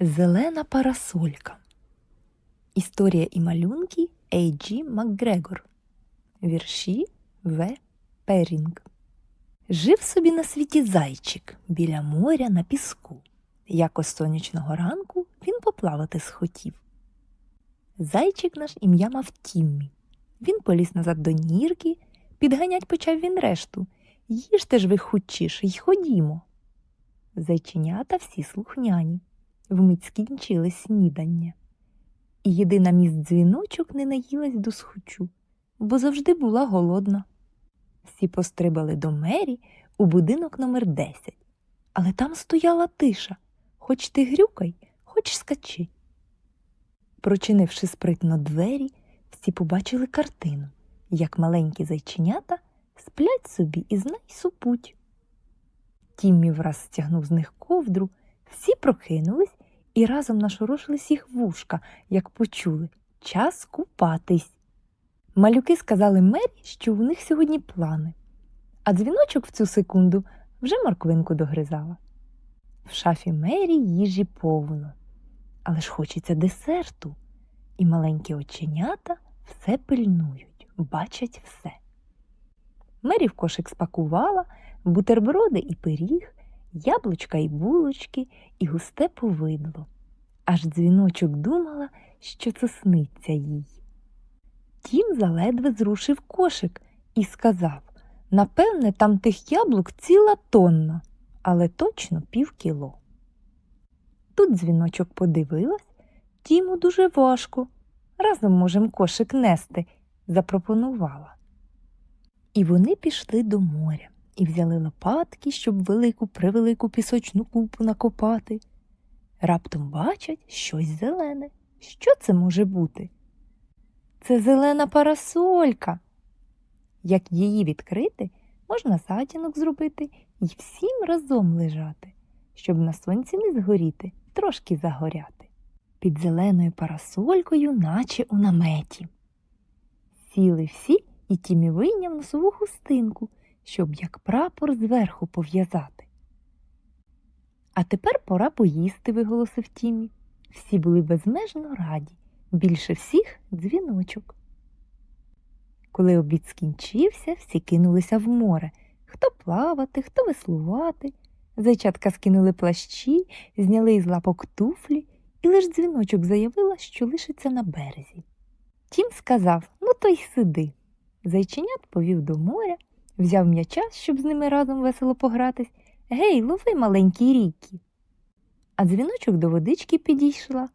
Зелена парасолька. Історія і малюнки Ейджі Макгрегор. Вірші В. Перінг. Жив собі на світі зайчик біля моря на піску. Якось сонячного ранку він поплавати схотів. Зайчик наш ім'я мав Тіммі. Він поліз назад до нірки, підганять почав він решту. Їжте ж ви хутчіше й ходімо. Зайченята всі слухняні вмить скінчили снідання. І єдина міст дзвіночок не наїлась до схочу, бо завжди була голодна. Всі пострибали до мері у будинок номер 10 але там стояла тиша хоч ти грюкай, хоч скачи. Прочинивши спритно двері, всі побачили картину, як маленькі зайченята сплять собі і знай супуть. Тіммі враз стягнув з них ковдру, всі прокинулись і разом нашорошились їх вушка, як почули час купатись. Малюки сказали Мері, що у них сьогодні плани, а дзвіночок в цю секунду вже морквинку догризала. В шафі Мері їжі повно, але ж хочеться десерту, і маленькі оченята все пильнують, бачать все. Мері в кошик спакувала бутерброди і пиріг, яблучка і булочки, і густе повидло. Аж дзвіночок думала, що це сниться їй. Тім заледве зрушив кошик і сказав напевне, там тих яблук ціла тонна, але точно пів кіло. Тут дзвіночок подивилась, Тіму дуже важко. Разом можем кошик нести, запропонувала. І вони пішли до моря і взяли лопатки, щоб велику превелику пісочну купу накопати. Раптом бачать щось зелене. Що це може бути? Це зелена парасолька. Як її відкрити, можна затінок зробити і всім разом лежати, щоб на сонці не згоріти, трошки загоряти. Під зеленою парасолькою, наче у наметі. Сіли всі і Тімі вийняв носову хустинку, щоб як прапор зверху пов'язати. А тепер пора поїсти, виголосив Тімі. Всі були безмежно раді, більше всіх дзвіночок. Коли обід скінчився, всі кинулися в море хто плавати, хто веслувати. Зайчатка скинули плащі, зняли із лапок туфлі, і лиш дзвіночок заявила, що лишиться на березі. Тім сказав ну то й сиди. Зайченят повів до моря, взяв м'яча, щоб з ними разом весело погратись. Гей, лови маленькі ріки. А дзвіночок до водички підійшла,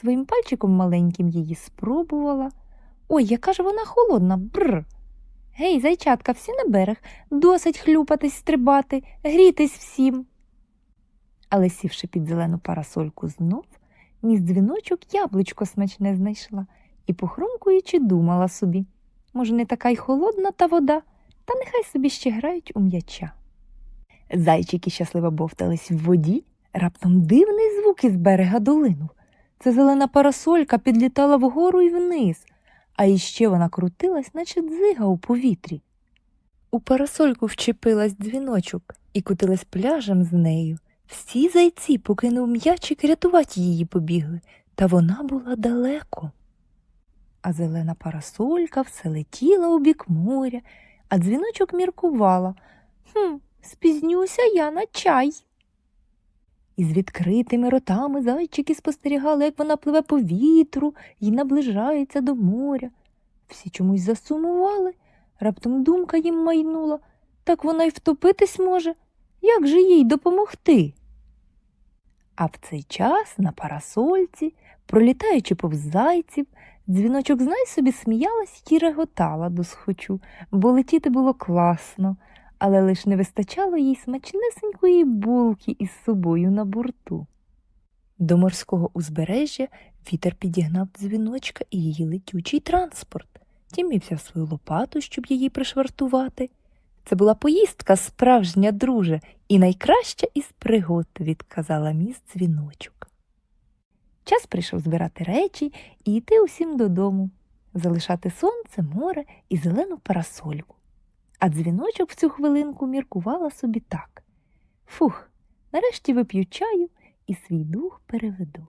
своїм пальчиком маленьким її спробувала. Ой, яка ж вона холодна, бррр. Гей, зайчатка, всі на берег, досить хлюпатись, стрибати, грітись всім. Але сівши під зелену парасольку знов, міс дзвіночок яблучко смачне знайшла і, похрумкуючи, думала собі може, не така й холодна та вода, та нехай собі ще грають у м'яча. Зайчики щасливо бовтались в воді, раптом дивний звук із берега долинув. Це зелена парасолька підлітала вгору і вниз а іще вона крутилась, наче дзига у повітрі. У парасольку вчепилась дзвіночок і кутилась пляжем з нею. Всі зайці, покинув м'ячик, рятувати її побігли, та вона була далеко. А зелена парасолька все летіла у бік моря, а дзвіночок міркувала Хм, спізнюся я на чай. Із відкритими ротами зайчики спостерігали, як вона пливе по вітру і наближається до моря. Всі чомусь засумували, раптом думка їм майнула так вона й втопитись може. Як же їй допомогти? А в цей час на парасольці, пролітаючи повз зайців, дзвіночок знай собі сміялась і реготала до схочу, бо летіти було класно але лиш не вистачало їй смачнесенької булки із собою на борту. До морського узбережжя вітер підігнав дзвіночка і її летючий транспорт. Тімі взяв свою лопату, щоб її пришвартувати. Це була поїздка справжня, друже, і найкраща із пригод, відказала міс дзвіночок. Час прийшов збирати речі і йти усім додому, залишати сонце, море і зелену парасольку. А дзвіночок в цю хвилинку міркувала собі так. Фух, нарешті вип'ю чаю і свій дух переведу.